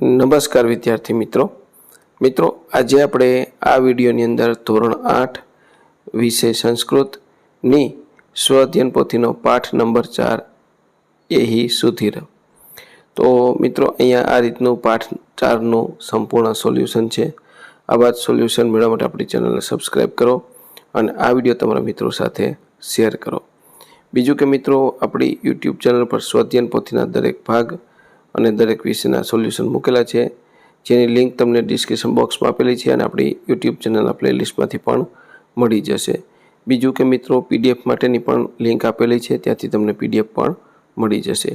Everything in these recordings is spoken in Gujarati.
નમસ્કાર વિદ્યાર્થી મિત્રો. મિત્રો, આજે આપણે આ વિડીયોની અંદર ધોરણ આઠ વિષય સંસ્કૃતની સ્વઅધ્યયન પોથીનો પાઠ નંબર ચાર એહી સુધીર તો મિત્રો, અહીંયા આ રીતનું પાઠ ચારનું સંપૂર્ણ સોલ્યુશન છે. આવા જ સોલ્યુશન મેળવવા માટે આપણી ચેનલને સબસ્ક્રાઈબ કરો અને આ વીડિયો તમારા મિત્રો સાથે શેર કરો. બીજું કે મિત્રો, આપણી યુટ્યુબ ચેનલ પર સ્વધ્યન પોથીના દરેક ભાગ અને દરેક વિષયના સોલ્યુશન મૂકેલા છે. જેની લિંક તમને ડિસ્ક્રિપ્શન બોક્સમાં આપેલી છે અને આપણી યુટ્યુબ ચેનલના પ્લેલિસ્ટમાંથી પણ મળી જશે. બીજું કે મિત્રો પીડીએફ માટેની પણ લિંક આપેલી છે, ત્યાંથી તમને પીડીએફ પણ મળી જશે.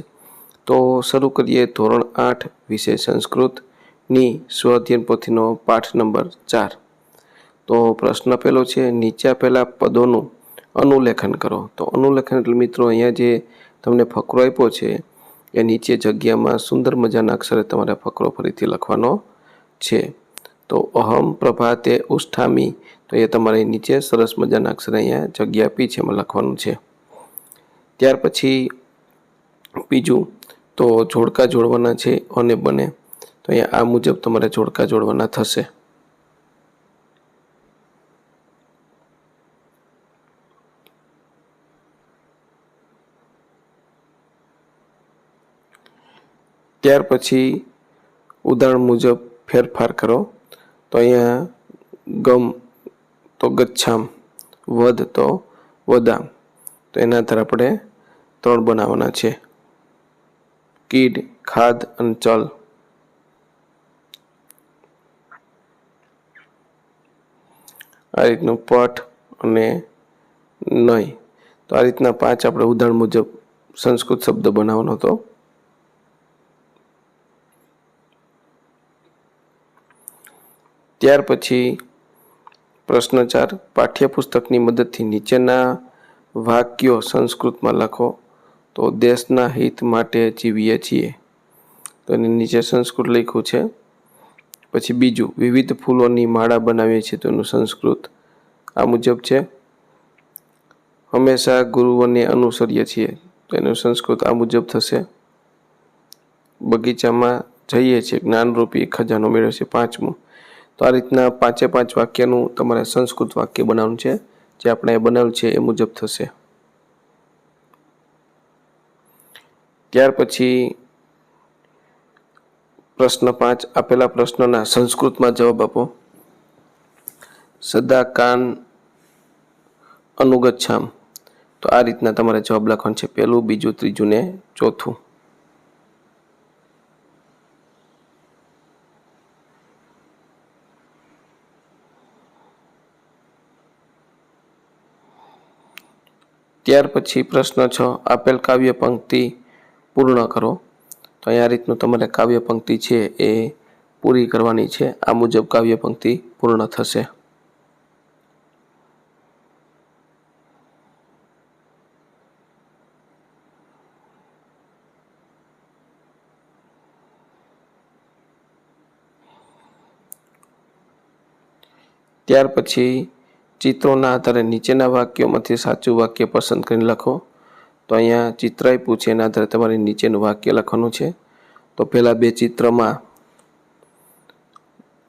તો શરૂ કરીએ ધોરણ આઠ વિષય સંસ્કૃતની સ્વઅધ્યયન પોથીનો પાઠ નંબર ચાર. તો પ્રશ્ન પહેલો છે, નીચે આપેલા પદોનું અનુલેખન કરો. તો અનુલેખન એટલે મિત્રો, અહીંયા જે તમને ફકરો આપ્યો છે એ નીચે જગ્યામાં સુંદર મજાના અક્ષરે તમારે ફકરો ફરીથી લખવાનો છે. તો અહમ પ્રભાતે ઉષ્ઠામી, તો એ તમારે નીચે સરસ મજાના અક્ષરે અહીંયા જગ્યા આપી છે એમાં લખવાનું છે. ત્યાર પછી બીજું, તો જોડકા જોડવાના છે, અને બને, તો અહીંયા આ મુજબ તમારે જોડકા જોડવાના થશે. ત્યાર પછી ઉદાહરણ મુજબ ફેરફાર કરો. તો અહીંયા ગમ તો ગચ્છામ વધ તો વદામ. તો એના આધારે આપણે ત્રણ બનાવવાના છે. કીડ, ખાદ અને ચલ. આ રીતનું પઠ અને નય. તો આ રીતના પાંચ આપણે ઉદાહરણ મુજબ સંસ્કૃત શબ્દ બનાવવાનો હતો. ત્યાર પછી પ્રશ્ન ચાર પાઠ્યપુસ્તકની મદદથી નીચેના વાક્યો સંસ્કૃતમાં લખો. તો દેશના હિત માટે જીવીએ છીએ. તો એની નીચે સંસ્કૃત લખ્યું છે. પછી બીજું, વિવિધ ફૂલોની માળા બનાવીએ છીએ તો એનું સંસ્કૃત આ મુજબ છે. હંમેશા ગુરુઓને અનુસરીએ છીએ તો એનું સંસ્કૃત આ મુજબ થશે. બગીચામાં જઈએ છીએ, જ્ઞાનરૂપી ખજાનો મેળવે છે પાંચમું. તો આ રીતના પાંચે પાંચ વાક્યનું તમારે સંસ્કૃત વાક્ય બનાવવાનું છે, જે આપણે બનાવ્યું છે એ મુજબ થશે. ત્યાર પછી પ્રશ્ન પાંચ, આપેલા પ્રશ્નના સંસ્કૃતમાં જવાબ આપો. સદા કાન અનુગચ્છામ તો આ રીતના તમારે જવાબ લખવાનું છે. પહેલું, બીજું, ત્રીજું ને ચોથું. ત્યાર પછી પ્રશ્ન છ, આપેલ કાવ્ય પંક્તિ પૂર્ણ કરો. તો અહીંયા રીતનું તમારે કાવ્ય પંક્તિ છે એ પૂરી કરવાની છે. આ મુજબ કાવ્ય પંક્તિ પૂર્ણ થશે. ત્યાર પછી ચિત્રોના આધારે નીચેના વાક્યોમાંથી સાચું વાક્ય પસંદ કરીને લખો. તો અહીંયા ચિત્ર આપ્યું છે, એના આધારે તમારે નીચેનું વાક્ય લખવાનું છે. તો પહેલાં બે ચિત્રમાં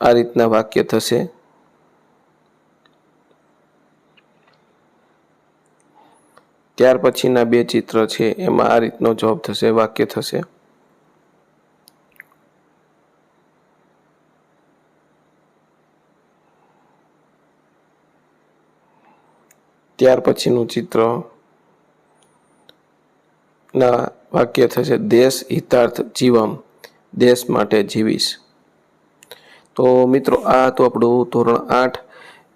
આ રીતના વાક્ય થશે. ત્યાર પછીના બે ચિત્ર છે, એમાં આ રીતનો જવાબ થશે, વાક્ય થશે. ત્યાર પછીનું ચિત્ર ના વાક્ય થશે, દેશ હિતાર્થ જીવમ, દેશ માટે જીવીશ. તો મિત્રો, આ તો આપણું ધોરણ આઠ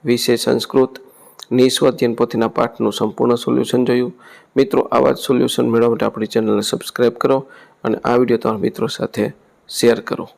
વિશે સંસ્કૃત. નિસ્વાધ્યન પોથીના પાઠનું સંપૂર્ણ સોલ્યુશન જોયું. મિત્રો, આવા જ સોલ્યુશન મેળવવા માટે આપણી ચેનલને સબસ્ક્રાઈબ કરો અને આ વીડિયો તમારા મિત્રો સાથે શેર કરો.